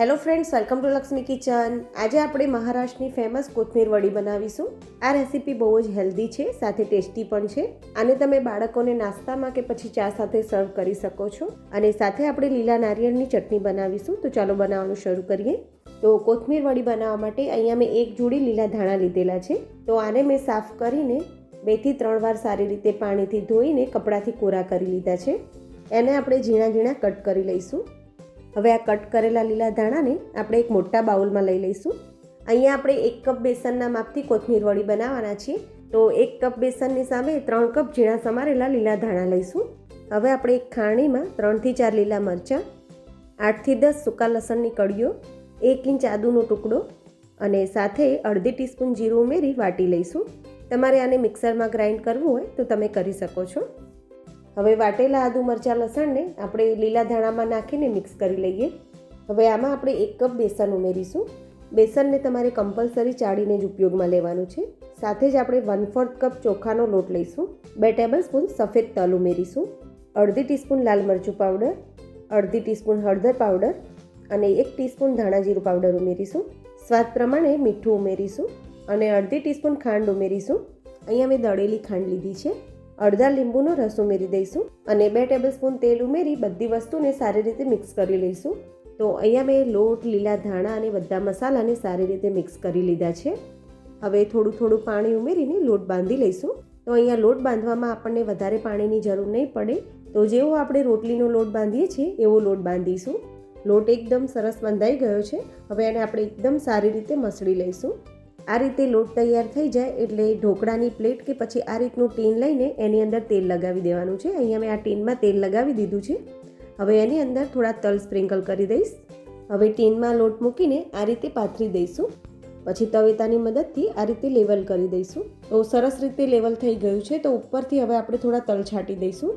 Hello friends welcome to Lakshmi kitchen આજે આપણે મહારાષ્ટ્રની ફેમસ કોથમીર વડી બનાવીશું. આ રેસીપી બહુ જ હેલ્ધી છે, સાથે ટેસ્ટી પણ છે. આને તમે બાળકોને નાસ્તામાં કે પછી ચા સાથે સર્વ કરી શકો છો. અને સાથે આપણે લીલા નારિયેળની ચટણી બનાવીશું. તો ચાલો બનાવવાનું શરૂ કરીએ. તો કોથમીર વડી બનાવવા માટે અહીંયા મેં એક જોડી લીલા ધાણા લીધેલા છે. તો આને મેં સાફ કરીને બેથી ત્રણ વાર સારી રીતે પાણીથી ધોઈને કપડાથી કોરા કરી લીધા છે. એને આપણે ઝીણા ઝીણા કટ કરી લઈશું. હવે આ કટ કરેલા લીલા ધાણાને આપણે એક મોટા બાઉલમાં લઈ લઈશું. અહીંયા આપણે એક કપ બેસનના માપથી કોથમીર વડી બનાવવાના છીએ. તો એક કપ બેસનની સામે ત્રણ કપ ઝીણા સમારેલા લીલા ધાણા લઈશું. હવે આપણે એક ખાણીમાં ત્રણથી ચાર લીલા મરચાં, આઠથી દસ સૂકા લસણની કળીઓ, એક ઇંચ આદુનો ટુકડો અને સાથે અડધી ટીસ્પૂન જીરું ઉમેરી વાટી લઈશું. તમારે આને મિક્સરમાં ગ્રાઇન્ડ કરવું હોય તો તમે કરી શકો છો. હવે વાટેલા આદુ મરચાં લસણને આપણે લીલા ધાણામાં નાખીને મિક્સ કરી લઈએ. હવે આમાં આપણે એક કપ બેસન ઉમેરીશું. બેસનને તમારે કમ્પલસરી ચાળીને જ ઉપયોગમાં લેવાનું છે. સાથે જ આપણે વન ફોર્થ કપ ચોખાનો લોટ લઈશું. બે ટેબલ સ્પૂન સફેદ તલ ઉમેરીશું. અડધી ટીસ્પૂન લાલ મરચું પાવડર અડધી ટીસ્પૂન હળદર પાવડર અને એક ટીસ્પૂન ધાણાજીરું પાવડર ઉમેરીશું. સ્વાદ પ્રમાણે મીઠું ઉમેરીશું અને અડધી ટીસ્પૂન ખાંડ ઉમેરીશું. અહીંયા મેં દળેલી ખાંડ લીધી છે. અડધા લીંબુનો રસ ઉમેરી દઈશું અને બે ટેબલ સ્પૂન તેલ ઉમેરી બધી વસ્તુને સારી રીતે મિક્સ કરી લઈશું. તો અહીંયા મેં લોટ, લીલા ધાણા અને બધા મસાલાને સારી રીતે મિક્સ કરી લીધા છે. હવે થોડું થોડું પાણી ઉમેરીને લોટ બાંધી લઈશું. તો અહીંયા લોટ બાંધવામાં આપણને વધારે પાણીની જરૂર નહીં પડે. તો જેવો આપણે રોટલીનો લોટ બાંધીએ છીએ, એવો લોટ બાંધીશું. લોટ એકદમ સરસ બંધાઈ ગયો છે. હવે એને આપણે એકદમ સારી રીતે મસળી લઈશું. આ રીતે લોટ તૈયાર થઈ જાય એટલે ઢોકળાની પ્લેટ કે પછી આ રીતનું ટીન લઈને એની અંદર તેલ લગાવી દેવાનું છે. અહીંયા મેં આ ટીનમાં તેલ લગાવી દીધું છે. હવે એની અંદર થોડા તલ સ્પ્રિંકલ કરી દઈશ. હવે ટીનમાં લોટ મૂકીને આ રીતે પાથરી દઈશું. પછી તવેતાની મદદથી આ રીતે લેવલ કરી દઈશું. તો સરસ રીતે લેવલ થઈ ગયું છે તો ઉપરથી હવે આપણે થોડા તલ છાંટી દઈશું.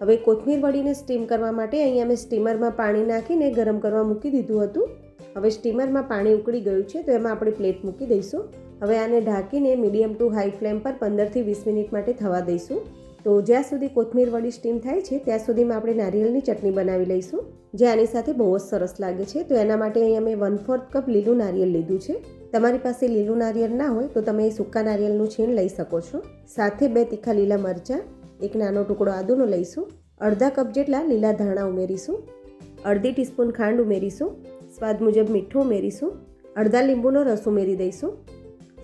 હવે કોથમીર વડીને સ્ટીમ કરવા માટે અહીંયા મેં સ્ટીમરમાં પાણી નાખીને ગરમ કરવા મૂકી દીધું હતું. હવે સ્ટીમરમાં પાણી ઉકળી ગયું છે, તો એમાં આપણે પ્લેટ મૂકી દઈશું. હવે આને ઢાંકીને મીડિયમ ટુ હાઈ ફ્લેમ પર પંદરથી વીસ મિનિટ માટે થવા દઈશું. તો જ્યાં સુધી કોથમીર વડી સ્ટીમ થાય છે, ત્યાં સુધીમાં આપણે નારિયેળની ચટણી બનાવી લઈશું, જે આની સાથે બહુ જ સરસ લાગે છે. તો એના માટે અહીંયા મેં વન ફોર્થ કપ લીલું નારિયેળ લીધું છે. તમારી પાસે લીલું નારિયેળ ના હોય, તો તમે સૂકા નારિયેળનું છીણ લઈ શકો છો. સાથે બે તીખા લીલા મરચાં, એક નાનો ટુકડો આદુનો લઈશું. અડધા કપ જેટલા લીલા ધાણા ઉમેરીશું. અડધી ટીસ્પૂન ખાંડ ઉમેરીશું. સ્વાદ મુજબ મીઠું ઉમેરીશું, અડધા લીંબુનો રસ ઉમેરી દઈશું.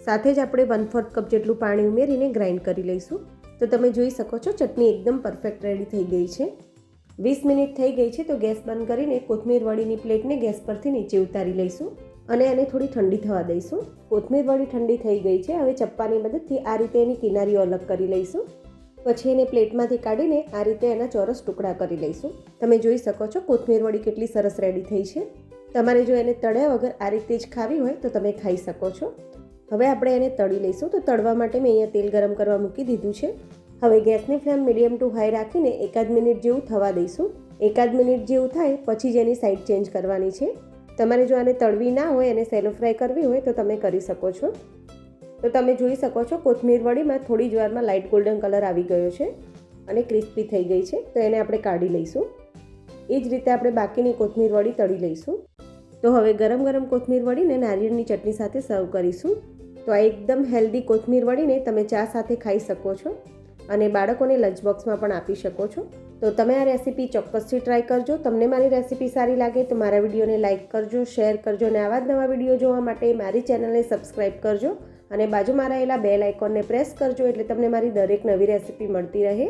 સાથે જ આપણે વન ફોર્થ કપ જેટલું પાણી ઉમેરીને ગ્રાઇન્ડ કરી લઈશું. તો તમે જોઈ શકો છો, ચટણી એકદમ પરફેક્ટ રેડી થઈ ગઈ છે. વીસ મિનિટ થઈ ગઈ છે તો ગેસ બંધ કરીને કોથમીર વડીની પ્લેટને ગેસ પરથી નીચે ઉતારી લઈશું અને એને થોડી ઠંડી થવા દઈશું. કોથમીર વડી ઠંડી થઈ ગઈ છે, હવે ચપ્પાની મદદથી આ રીતે એની કિનારીઓ અલગ કરી લઈશું. પછી એને પ્લેટમાંથી કાઢીને આ રીતે એના ચોરસ ટુકડા કરી લઈશું. તમે જોઈ શકો છો કોથમીર વડી કેટલી સરસ રેડી થઈ છે. તમારે જો એને તળ્યા વગર આ રીતે જ ખાવી હોય તો તમે ખાઈ શકો છો. હવે આપણે એને તળી લઈશું. તો તળવા માટે મેં અહીંયા તેલ ગરમ કરવા મૂકી દીધું છે. હવે ગેસની ફ્લેમ મીડિયમ ટુ હાઈ રાખીને એકાદ મિનિટ જેવું થવા દઈશું. એકાદ મિનિટ જેવું થાય પછી જ એની સાઈડ ચેન્જ કરવાની છે. તમારે જો આને તળવી ના હોય અને સેલો ફ્રાય કરવી હોય તો તમે કરી શકો છો. તો તમે જોઈ શકો છો કોથમીર વડીમાં થોડી જ વારમાં લાઇટ ગોલ્ડન કલર આવી ગયો છે અને ક્રિસ્પી થઈ ગઈ છે. તો એને આપણે કાઢી લઈશું. એ જ રીતે આપણે બાકીની કોથમીર વડી તળી લઈશું. તો હવે ગરમ ગરમ કોથમીર વડીને નારિયેળની ચટણી સાથે સર્વ કરીશું. તો આ એકદમ હેલ્ધી કોથમીર વડીને તમે ચા સાથે ખાઈ શકો છો અને બાળકોને લંચ બોક્સમાં પણ આપી શકો છો. તો તમે આ રેસીપી ચોક્કસથી ટ્રાય કરજો. તમને મારી રેસીપી સારી લાગે તો મારા વિડીયોને લાઇક કરજો, શેર કરજો અને આવા જ નવા વીડિયો જોવા માટે મારી ચેનલને સબસ્ક્રાઈબ કરજો અને બાજુમાં રહેલા બેલ આઇકોનને પ્રેસ કરજો એટલે તમને મારી દરેક નવી રેસીપી મળતી રહે.